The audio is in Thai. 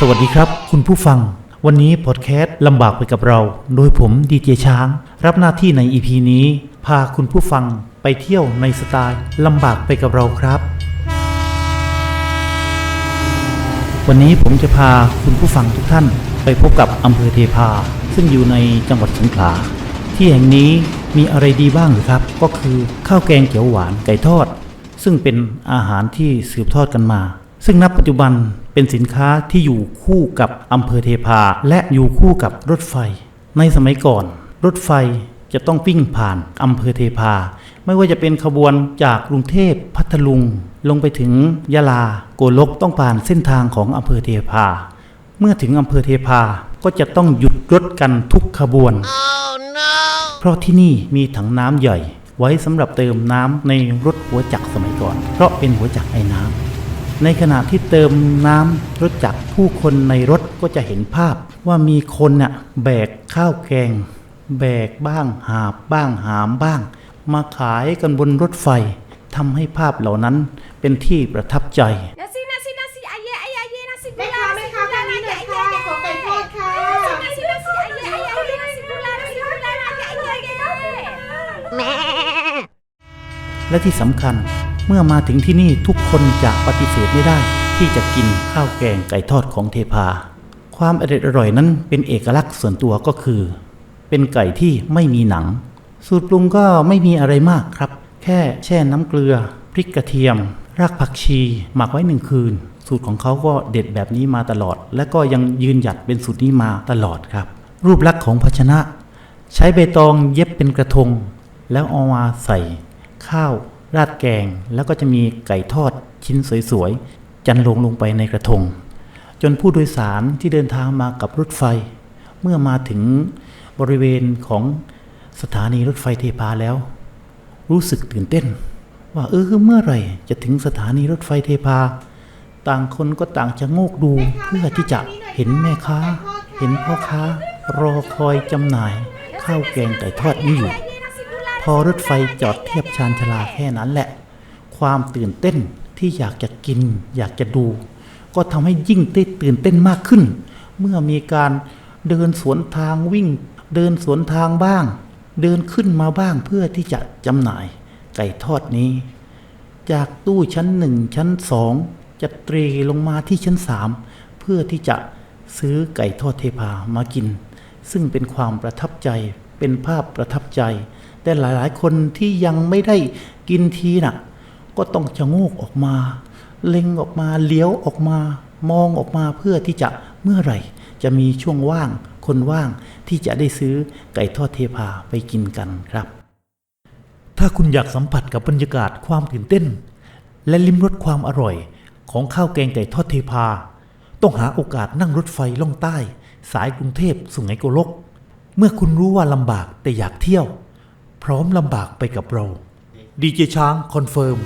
สวัสดีครับ คุณผู้ฟัง วันนี้พอดแคสต์ลำบากไปกับเรา โดยผมดีเจช้าง รับหน้าที่ใน EP นี้ พาคุณผู้ฟังไปเที่ยวในสไตล์ลำบากไปกับเราครับ วันนี้ผมจะพาคุณผู้ฟังทุกท่านไปพบกับอำเภอเทพา ซึ่งอยู่ในจังหวัดสงขลา ที่แห่งนี้มีอะไรดีบ้างหรือครับ ก็คือข้าวแกงเขียวหวานไก่ทอด ซึ่งเป็นอาหารที่สืบทอดกันมา ซึ่งณปัจจุบัน เป็นสินค้าที่อยู่คู่กับอำเภอเทพา และอยู่คู่กับรถไฟ ในสมัยก่อน รถไฟจะต้องวิ่งผ่านอำเภอเทพา ไม่ว่าจะเป็นขบวนจากกรุงเทพพัทลุง ลงไปถึงยะลาโกลกต้องผ่านเส้นทางของอำเภอเทพา เมื่อถึงอำเภอเทพาก็จะต้องหยุดรถกันทุกขบวนเพราะที่นี่มีถังน้ำใหญ่ ไว้สำหรับเติมน้ำในรถหัวจักรสมัยก่อน เพราะเป็นหัวจักรไอ้น้ำ ในขณะที่เติมน้ำรถจักรผู้คนในรถก็จะเห็นภาพว่ามีคนน่ะแบกข้าวแกง แบกบ้างหาบบ้างหามบ้าง มาขายกันบนรถไฟทำให้ภาพเหล่านั้นเป็นที่ประทับใจ Nasi nasi nasi aye aye aye nasi แม่ gula ค้า nasi แม่ค้า gula ทางนี้หน่อย aye ค่ะ aye ขอไก่ทอดค่ะ nasi nasi aye aye aye nasi gula nasi gula aye aye aye และที่สำคัญ เมื่อมาถึงที่นี่ทุกคนจะปฏิเสธไม่ได้ที่จะกินข้าวแกงไก่ทอดของเทพา ความอร่อยอร่อยนั้นเป็นเอกลักษณ์ส่วนตัวก็คือ เป็นไก่ที่ไม่มีหนัง สูตรปรุงก็ไม่มีอะไรมากครับ แค่แช่น้ำเกลือ พริกกระเทียม รากผักชี หมักไว้หนึ่งคืน สูตรของเขาก็เด็ดแบบนี้มาตลอด และก็ยังยืนหยัดเป็นสูตรนี้มาตลอดครับ รูปลักษณ์ของภาชนะ ใช้ใบตองเย็บเป็นกระทง แล้วเอามาใส่ข้าว ราดแกงแล้วก็จะมีไก่ทอดชิ้นสวยๆ จันลงลงไปในกระทง จนผู้โดยสารที่เดินทางมากับรถไฟ เมื่อมาถึงบริเวณของสถานีรถไฟเทพาแล้ว รู้สึกตื่นเต้น ว่าเออเมื่อไหร่จะถึงสถานีรถไฟเทพา ต่างคนก็ต่างจะโงกดูเพื่อที่จะเห็นแม่ค้า เห็นพ่อค้ารอคอยจำหน่าย ข้าวแกงไก่ทอดนี้อยู่ พอรถไฟจอดเทียบชานชาลาแค่นั้นแหละ ความตื่นเต้นที่อยากจะกิน อยากจะดู ก็ทำให้ยิ่งตื่นเต้นมากขึ้น เมื่อมีการเดินสวนทางวิ่ง เดินสวนทางบ้าง เดินขึ้นมาบ้างเพื่อที่จะจำหน่ายไก่ทอดนี้ จากตู้ชั้นหนึ่งชั้นสองจะเตรีลงมาที่ชั้นสามเพื่อที่จะซื้อไก่ทอดเทพามากิน ซึ่งเป็นความประทับใจเป็นภาพประทับใจ แต่หลายๆ คนที่ยังไม่ได้กินทีน่ะ ก็ต้องชะโงกออกมา เล็งออกมาเลี้ยวออกมามองออกมาเพื่อที่จะเมื่อไหร่ จะมีช่วงว่าง คนว่างที่จะได้ซื้อไก่ทอดเทพาไปกินกันครับ ถ้าคุณอยากสัมผัสกับบรรยากาศความตื่นเต้น และลิ้มรสความอร่อย ของข้าวแกงไก่ทอดเทพา ต้องหาโอกาสนั่งรถไฟล่องใต้ สายกรุงเทพสุไหงโกลก เมื่อคุณรู้ว่าลำบากแต่อยากเที่ยว พร้อมลำบากไปกับเราดีเจช้างคอนเฟิร์ม